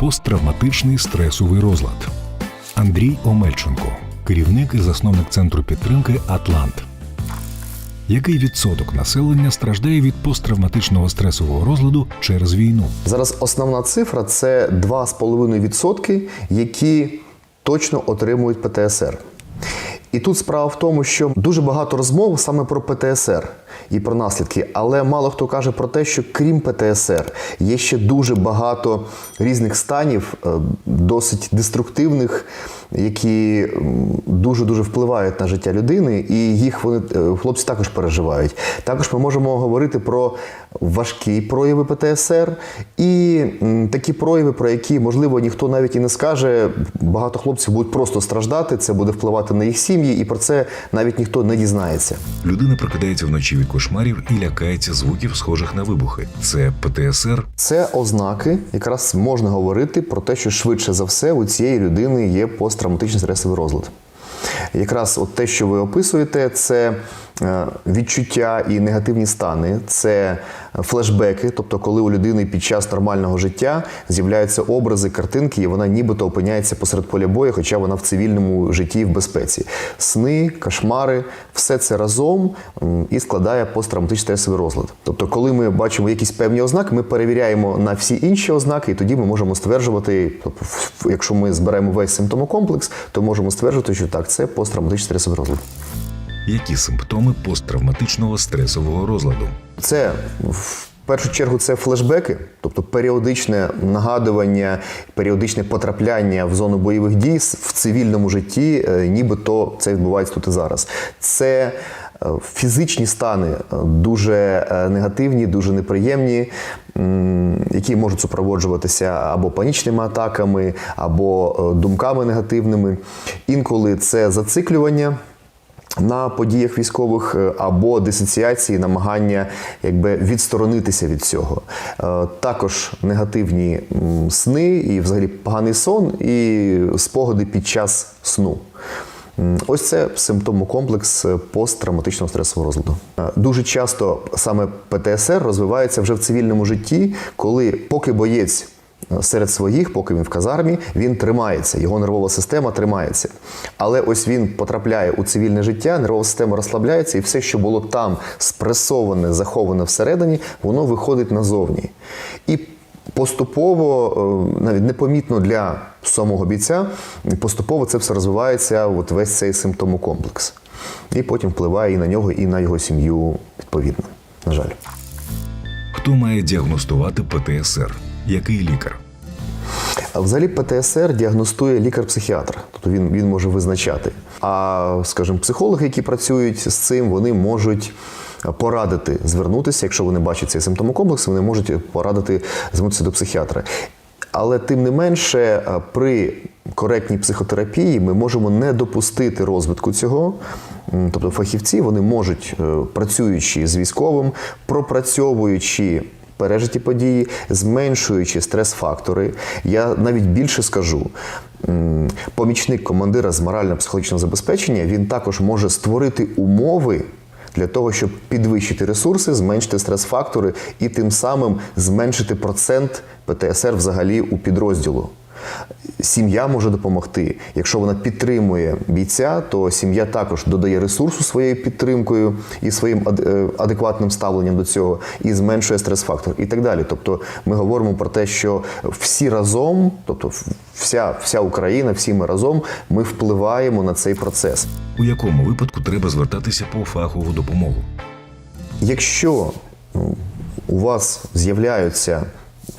посттравматичний стресовий розлад. Андрій Омельченко, керівник і засновник центру підтримки Атлант. Який відсоток населення страждає від посттравматичного стресового розладу через війну? Зараз основна цифра це 2,5%, які точно отримують ПТСР. І тут справа в тому, що дуже багато розмов саме про ПТСР і про наслідки, але мало хто каже про те, що крім ПТСР є ще дуже багато різних станів, е, досить деструктивних, які дуже дуже впливають на життя людини, і їх вони е, хлопці також переживають. Також ми можемо говорити про важкі прояви ПТСР і такі прояви, про які можливо ніхто навіть і не скаже. Багато хлопців будуть просто страждати, це буде впливати на їх сім'ї, і про це навіть ніхто не дізнається. Людина прокидається вночі від кошмарів і лякається звуків, схожих на вибухи. Це ПТСР. Це ознаки, якраз можна говорити про те, що швидше за все у цієї людини є посттравматичний стресовий розлад. Якраз от те, що ви описуєте, це відчуття і негативні стани, це флешбеки, тобто, коли у людини під час нормального життя з'являються образи, картинки, і вона нібито опиняється посеред поля бою, хоча вона в цивільному житті і в безпеці. Сни, кошмари, все це разом і складає посттравматичний стресовий розлад. Тобто, коли ми бачимо якісь певні ознаки, ми перевіряємо на всі інші ознаки, і тоді ми можемо стверджувати, тобто, якщо ми зберемо весь симптомокомплекс, то можемо стверджувати, що так, це посттравматичний стресовий розлад. Які симптоми посттравматичного стресового розладу? Це в першу чергу це флешбеки, тобто періодичне нагадування, періодичне потрапляння в зону бойових дій в цивільному житті, е, нібито це відбувається тут і зараз. Це е, фізичні стани е, дуже негативні, дуже неприємні, які можуть супроводжуватися або панічними атаками, або думками негативними. Інколи це зациклювання на подіях військових е, або дисоціації, намагання якби відсторонитися від цього. Е, Також негативні сни і взагалі поганий сон, і спогади під час сну. Ось це симптомокомплекс е, посттравматичного стресового розладу. Дуже часто саме ПТСР розвивається вже в цивільному житті, коли поки боєць серед своїх, поки він в казармі, він тримається, його нервова система тримається. Але ось він потрапляє у цивільне життя, нервова система розслабляється, і все, що було там спресоване, заховане всередині, воно виходить назовні. І поступово, е, навіть непомітно для самого бійця, поступово це все розвивається, от весь цей симптомокомплекс. І потім впливає і на нього, і на його сім'ю відповідно. На жаль. Хто має діагностувати ПТСР? Який лікар? Взагалі ПТСР діагностує лікар-психіатр, тобто він, він може визначати. А, скажімо, психологи, які працюють з цим, вони можуть порадити звернутися, якщо вони бачать цей симптомокомплекс, вони можуть порадити звернутися до психіатра. Але тим не менше, при коректній психотерапії ми можемо не допустити розвитку цього. Тобто фахівці вони можуть, е, працюючи з військовим, пропрацьовуючи пережиті події, зменшуючи стрес-фактори. Я навіть більше скажу. Помічник командира з морально-психологічного забезпечення він також може створити умови для того, щоб підвищити ресурси, зменшити стрес-фактори і тим самим зменшити процент ПТСР взагалі у підрозділу. Сім'я може допомогти. Якщо вона підтримує бійця, то сім'я також додає ресурсу своєю підтримкою і своїм е, адекватним ставленням до цього, і зменшує стрес-фактор, і так далі. Тобто, ми говоримо про те, що всі разом, тобто вся, вся Україна, всі ми разом, ми впливаємо на цей процес. У якому випадку треба звертатися по фахову допомогу? Якщо у вас з'являються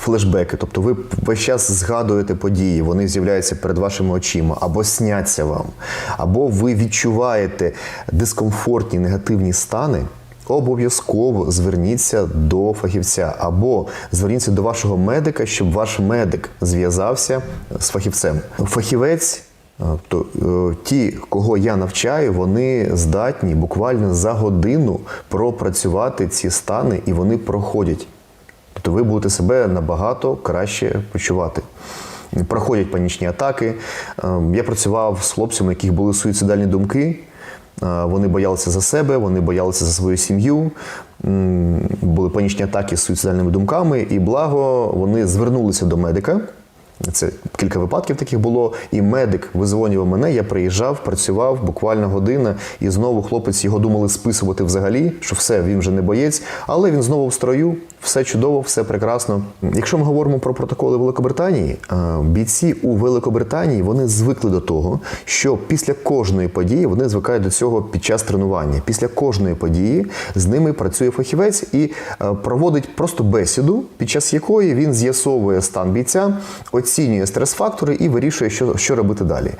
флешбеки, тобто ви весь час згадуєте події, вони з'являються перед вашими очима, або сняться вам, або ви відчуваєте дискомфортні негативні стани. Обов'язково зверніться до фахівця або зверніться до вашого медика, щоб ваш медик зв'язався з фахівцем. Фахівець То е, ті, кого я навчаю, вони здатні буквально за годину пропрацювати ці стани, і вони проходять. Тобто ви будете себе набагато краще почувати. Проходять панічні атаки. Е, Я працював з хлопцями, у яких були суїцидальні думки. Е, Вони боялися за себе, вони боялися за свою сім'ю. Були панічні атаки з суїцидальними думками, і благо вони звернулися до медика. Це кілька випадків таких було. І медик визвонював мене. Я приїжджав, працював буквально година, і знову хлопець його думали списувати взагалі, що все, він вже не боєць. Але він знову в строю, все чудово, все прекрасно. Якщо ми говоримо про протоколи Великобританії, е, бійці у Великобританії вони звикли до того, що після кожної події вони звикають до цього під час тренування. Після кожної події з ними працює фахівець і е, проводить просто бесіду, під час якої він з'ясовує стан бійця, оцінює стрес-фактори і вирішує, що, що робити далі.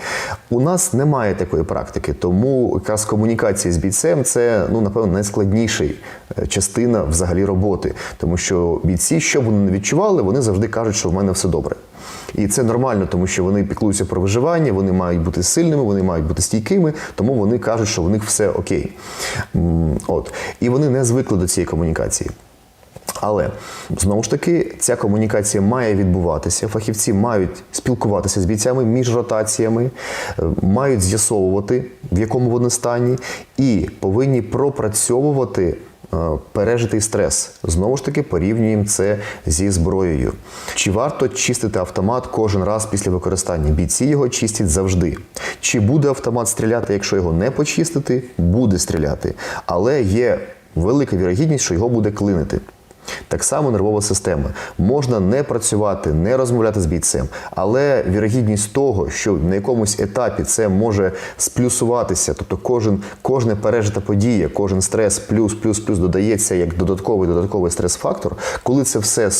У нас немає такої практики, тому якраз комунікація з бійцем це ну напевно найскладніша е, частина взагалі роботи, тому що бійці, що вони не відчували, вони завжди кажуть, що в мене все добре. І це нормально, тому що вони піклуються про виживання, вони мають бути сильними, вони мають бути стійкими, тому вони кажуть, що в них все окей. От. І вони не звикли до цієї комунікації. Але знову ж таки, ця комунікація має відбуватися. Фахівці мають спілкуватися з бійцями між ротаціями, е, мають з'ясовувати, в якому вони стані, і повинні пропрацьовувати пережитий стрес. Знову ж таки, порівнюємо це зі зброєю. Чи варто чистити автомат кожен раз після використання? Бійці його чистять завжди. Чи буде автомат стріляти, якщо його не почистити? Буде стріляти. Але є велика вірогідність, що його буде клинити. Так само нервова система. Можна не працювати, не розмовляти з бійцем, але вірогідність того, що на якомусь етапі це може сплюсуватися, тобто кожен, кожна пережита подія, кожен стрес плюс, плюс, плюс додається як додатковий додатковий стрес-фактор. Коли це все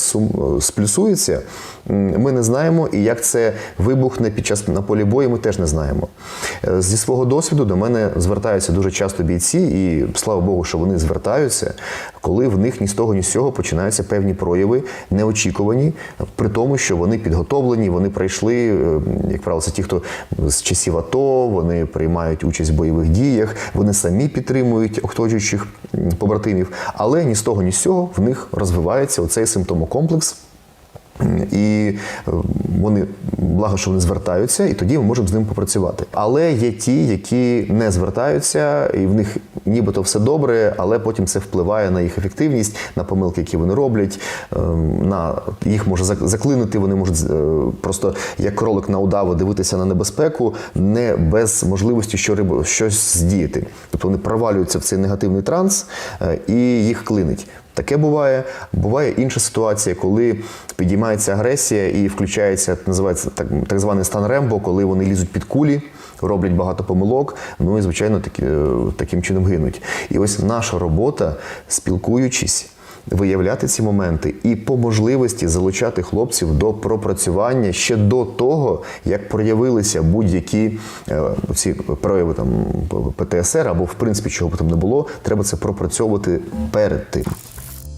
сплюсується, ми не знаємо, і як це вибухне під час на полі бою, ми теж не знаємо. Е, Зі свого досвіду до мене звертаються дуже часто бійці, і слава Богу, що вони звертаються, коли в них ні з того, ні з цього починаються певні прояви, неочікувані, при тому, що вони підготовлені, вони пройшли, е, як правило, це ті, хто з часів АТО, вони приймають участь в бойових діях, вони самі підтримують оточуючих побратимів, але ні з того, ні з цього в них розвивається оцей симптомокомплекс. І е, вони благо, що вони звертаються, і тоді ми можемо з ним попрацювати. Але є ті, які не звертаються, і в них нібито все добре, але потім це впливає на їх ефективність, на помилки, які вони роблять. ем, На їх може зак- заклинити. Вони можуть е, просто як кролик на удаву дивитися на небезпеку, не без можливості що щось здіяти. Тобто вони провалюються в цей негативний транс е, і їх клинить. Таке буває. Буває інша ситуація, коли підіймається агресія і включається, називається так, так званий стан Рембо, коли вони лізуть під кулі, роблять багато помилок, ну і звичайно такі, е, таким чином гинуть. І ось наша робота, спілкуючись. Виявляти ці моменти і по можливості залучати хлопців до пропрацювання ще до того, як проявилися будь-які е, ці прояви там ПТСР або в принципі чого б там не було, треба це пропрацьовувати перед тим.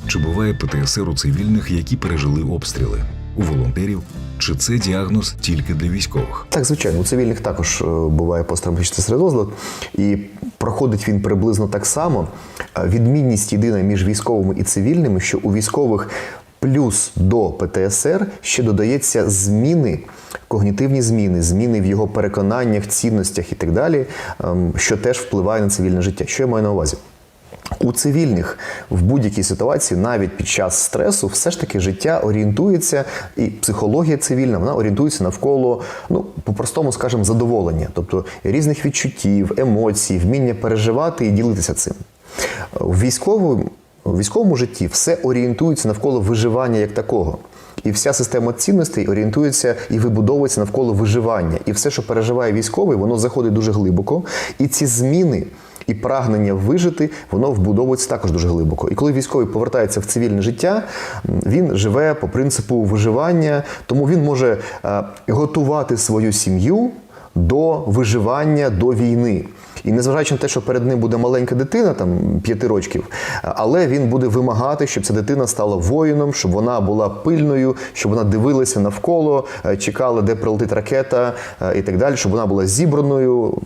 Чи буває ПТСР у цивільних, які пережили обстріли? У волонтерів? Чи це діагноз тільки для військових? Так, звичайно, у цивільних також е, буває посттравматичний стрес-розлад, і проходить він приблизно так само. Е, Відмінність єдина між військовими і цивільними, що у військових плюс до ПТСР ще додається зміни, когнітивні зміни, зміни в його переконаннях, цінностях і так далі, ем, що теж впливає на цивільне життя. Що я маю на увазі? У цивільних в будь-якій ситуації, навіть під час стресу, все ж таки життя орієнтується, і психологія цивільна вона орієнтується навколо, ну по-простому скажемо, задоволення, тобто різних відчуттів, емоцій, вміння переживати і ділитися цим. В військовому, в військовому житті все орієнтується навколо виживання як такого. І вся система цінностей орієнтується і вибудовується навколо виживання. І все, що переживає військовий, воно заходить дуже глибоко. І ці зміни і прагнення вижити, воно вбудовується також дуже глибоко. І коли військовий повертається в цивільне життя, він живе по принципу виживання, тому він може е, готувати свою сім'ю до виживання, до війни. І незважаючи на те, що перед ним буде маленька дитина, там п'яти років, але він буде вимагати, щоб ця дитина стала воїном, щоб вона була пильною, щоб вона дивилася навколо, е, чекала, де прилетить ракета е, і так далі, щоб вона була зібраною,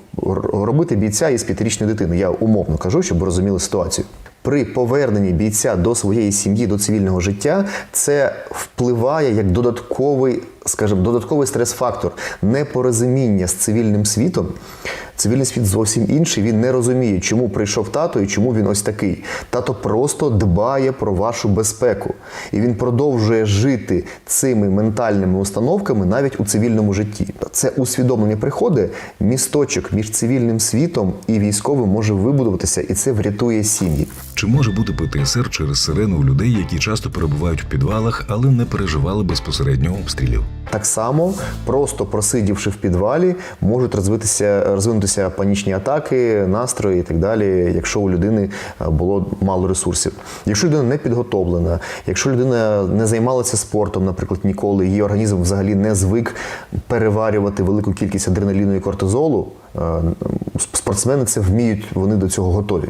робити бійця із п'ятирічної дитини. Я умовно кажу, щоб ви розуміли ситуацію. При поверненні бійця до своєї сім'ї, до цивільного життя, це впливає як додатковий скажімо, додатковий стрес-фактор непорозуміння з цивільним світом. Цивільний світ зовсім інший. Він не розуміє, чому прийшов тато і чому він ось такий. Тато просто дбає про вашу безпеку, і він продовжує жити цими ментальними установками навіть у цивільному житті. Це усвідомлення приходить, місточок між цивільним світом і військовим може вибудуватися, і це врятує сім'ї. Чи може бути ПТСР через сирену у людей, які часто перебувають в підвалах, але не переживали безпосередньо обстрілів? Так само, просто просидівши в підвалі, можуть розвитися, розвинутися панічні атаки, настрої і так далі, якщо у людини е, було мало ресурсів. Якщо людина не підготовлена, якщо людина не займалася спортом, наприклад, ніколи, її організм взагалі не звик переварювати велику кількість адреналіну і кортизолу. Е, Спортсмени це вміють, вони до цього готові.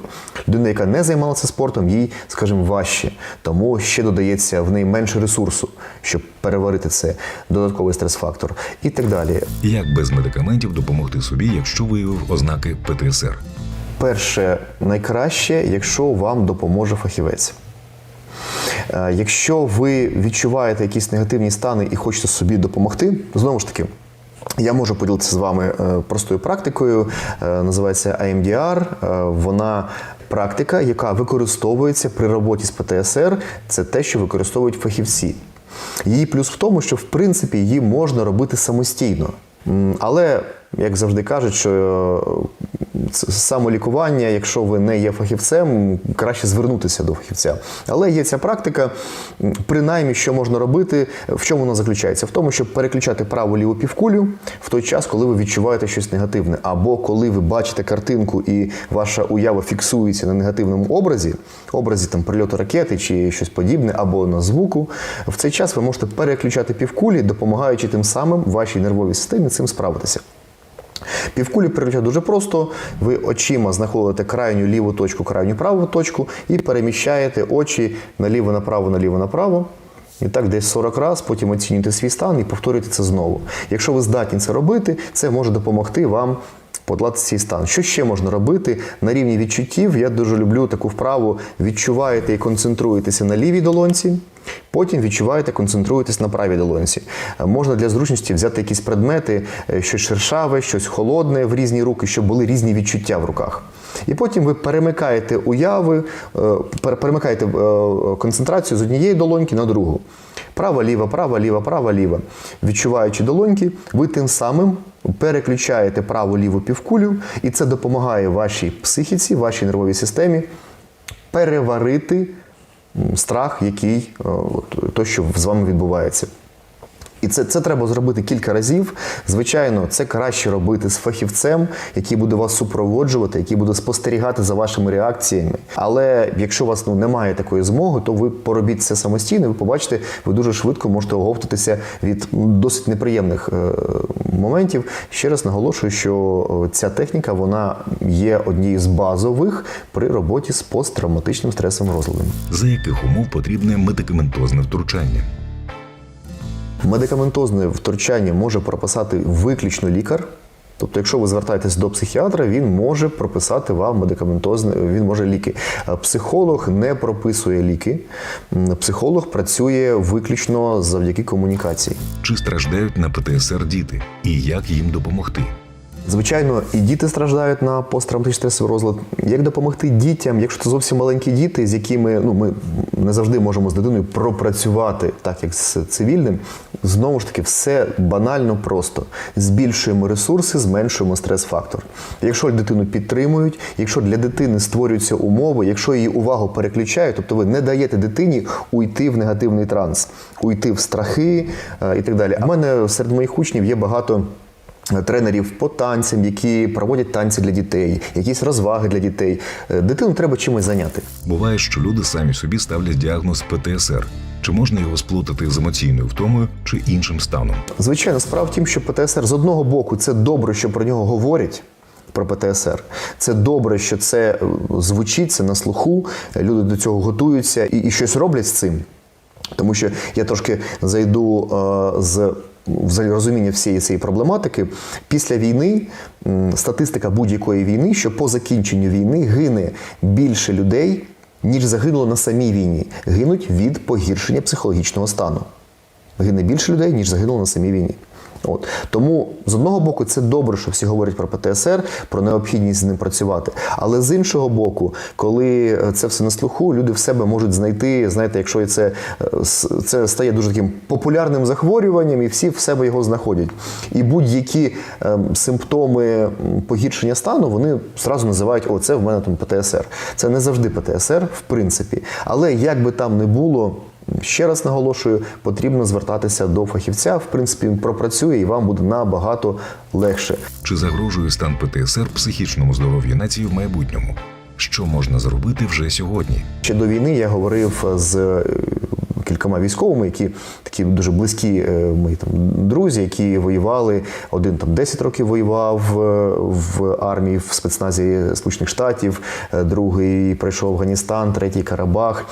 Людина, яка не займалася спортом, їй, скажімо, важче. Тому ще додається в неї менше ресурсу, щоб переварити це, додатковий стрес-фактор і так далі. Як без медикаментів допомогти собі, якщо виявив ознаки ПТСР? Перше, найкраще, якщо вам допоможе фахівець. Е, Якщо ви відчуваєте якісь негативні стани і хочете собі допомогти, знову ж таки. Я можу поділитися з вами е, простою практикою, е, називається AMDR. Е, Вона практика, яка використовується при роботі з ПТСР. Це те, що використовують фахівці. Її плюс в тому, що в принципі її можна робити самостійно. Але, як завжди кажуть, що е, самолікування, якщо ви не є фахівцем, краще звернутися до фахівця. Але є ця практика, принаймні, що можна робити, в чому вона заключається? В тому, щоб переключати праву ліву півкулю в той час, коли ви відчуваєте щось негативне, або коли ви бачите картинку і ваша уява фіксується на негативному образі, образі там прильоту ракети чи щось подібне, або на звуку. В цей час ви можете переключати півкулі, допомагаючи тим самим вашій нервовій системі цим справитися. Півкулі переключати дуже просто. Ви очима знаходите крайню ліву точку, крайню праву точку і переміщаєте очі наліво, направо, наліво, направо. І так десь 40 разів, потім оцінюєте свій стан і повторюєте це знову. Якщо ви здатні це робити, це може допомогти вам подолати цей стан. Що ще можна робити на рівні відчуттів? Я дуже люблю таку вправу. Відчуваєте і концентруєтеся на лівій долонці. Потім відчуваєте, концентруєтесь на правій долонці. Можна для зручності взяти якісь предмети, е, щось шершаве, щось холодне в різні руки, щоб були різні відчуття в руках. І потім ви перемикаєте уяви, е, перемикаєте е, концентрацію з однієї долоньки на другу. Права, ліва, право, ліва, право, ліва. Відчуваючи долоньки, ви тим самим переключаєте праву ліву півкулю, і це допомагає вашій психіці, вашій нервовій системі переварити страх, який е, от, то, що з вами відбувається. І це, це треба зробити кілька разів. Звичайно, це краще робити з фахівцем, який буде вас супроводжувати, який буде спостерігати за вашими реакціями. Але якщо у вас ну, немає такої змоги, то ви поробіть це самостійно. Ви побачите, ви дуже швидко можете оговтатися від досить неприємних е, моментів. Ще раз наголошую, що ця техніка вона є однією з базових при роботі з посттравматичним стресовим розладом. За яких умов потрібне медикаментозне втручання? Медикаментозне втручання може прописати виключно лікар. Тобто, якщо ви звертаєтесь до психіатра, він може прописати вам медикаментозне, він може ліки. Психолог не прописує ліки. Психолог працює виключно завдяки комунікації. Чи страждають на ПТСР діти? І як їм допомогти? Звичайно, і діти страждають на посттравматичний стресовий розлад. Як допомогти дітям, якщо це зовсім маленькі діти, з якими ну ми не завжди можемо з дитиною пропрацювати, так як з цивільним, знову ж таки, все банально просто. Збільшуємо ресурси, зменшуємо стрес-фактор. Якщо дитину підтримують, якщо для дитини створюються умови, якщо її увагу переключають, тобто ви не даєте дитині уйти в негативний транс, уйти в страхи е, і так далі. А в мене серед моїх учнів є багато тренерів по танцям, які проводять танці для дітей, якісь розваги для дітей. Е, Дитину треба чимось зайняти. Буває, що люди самі собі ставлять діагноз ПТСР. Чи можна його сплутати з емоційною втомою чи іншим станом? Звичайно, справа в тім, що ПТСР з одного боку це добре, що про нього говорять. Про ПТСР. Це добре, що це е, звучить, це на слуху. Люди до цього готуються і, і щось роблять з цим. Тому що я трошки зайду е, з взагалі розуміння всієї цієї проблематики. Після війни статистика будь-якої війни, що по закінченню війни гине більше людей, ніж загинуло на самій війні. Гинуть від погіршення психологічного стану. гине більше людей, ніж загинуло на самій війні. От тому з одного боку це добре, що всі говорять про ПТСР, про необхідність з ним працювати. Але з іншого боку, коли е, це все на слуху, люди в себе можуть знайти. Знаєте, якщо це, е, це стає дуже таким популярним захворюванням, і всі в себе його знаходять. І будь-які ем, симптоми погіршення стану вони зразу називають: о, це в мене там ПТСР. Це не завжди ПТСР, в принципі. Але як би там не було. Ще раз наголошую, потрібно звертатися до фахівця. В принципі, він пропрацює і вам буде набагато легше. Чи загрожує стан ПТСР психічному здоров'ю нації в майбутньому? Що можна зробити вже сьогодні? Ще до війни я говорив з кількома військовими, які такі дуже близькі е, мої там друзі, які воювали. Один там 10 років воював е, в армії в спецназі Сполучених Штатів, е, другий пройшов Афганістан, третій Карабах.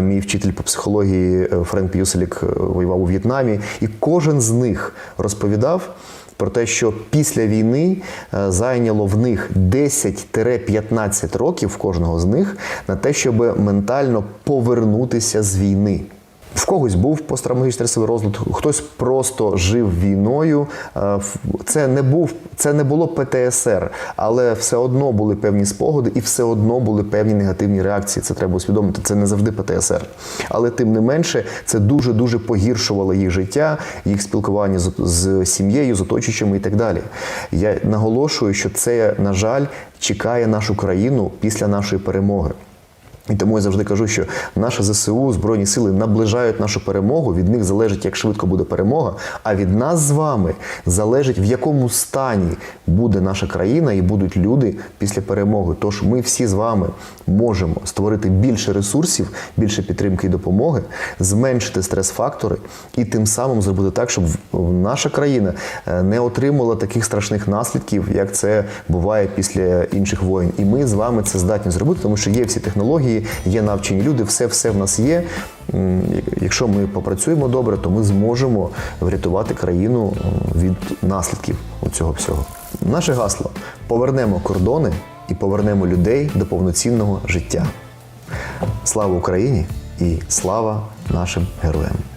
Мій вчитель по психології Френк П'юселік воював у В'єтнамі, і кожен з них розповідав. Про те, що після війни зайняло в них 10-15 років кожного з них на те, щоб ментально повернутися з війни. В когось був посттравматичний стресовий розлад, хтось просто жив війною. Е, Це не був, це не було ПТСР, але все одно були певні спогади і все одно були певні негативні реакції. Це треба усвідомити. Це не завжди ПТСР. Але тим не менше, це дуже дуже погіршувало їх життя, їх спілкування з, з сім'єю, з оточуючими і так далі. Я наголошую, що це, на жаль, чекає нашу країну після нашої перемоги. І тому я завжди кажу, що наші ЗСУ, Збройні сили наближають нашу перемогу. Від них залежить, як швидко буде перемога. А від нас з вами залежить, в якому стані буде наша країна і будуть люди після перемоги. Тож ми всі з вами можемо створити більше ресурсів, більше підтримки і допомоги, зменшити стрес-фактори і тим самим зробити так, щоб наша країна е, не отримала таких страшних наслідків, як це буває після інших воєн. І ми з вами це здатні зробити, тому що є всі технології, є навчені люди, все все в нас є. Якщо ми попрацюємо добре, то ми зможемо врятувати країну від наслідків цього всього. Наше гасло повернемо кордони і повернемо людей до повноцінного життя. Слава Україні і слава нашим героям!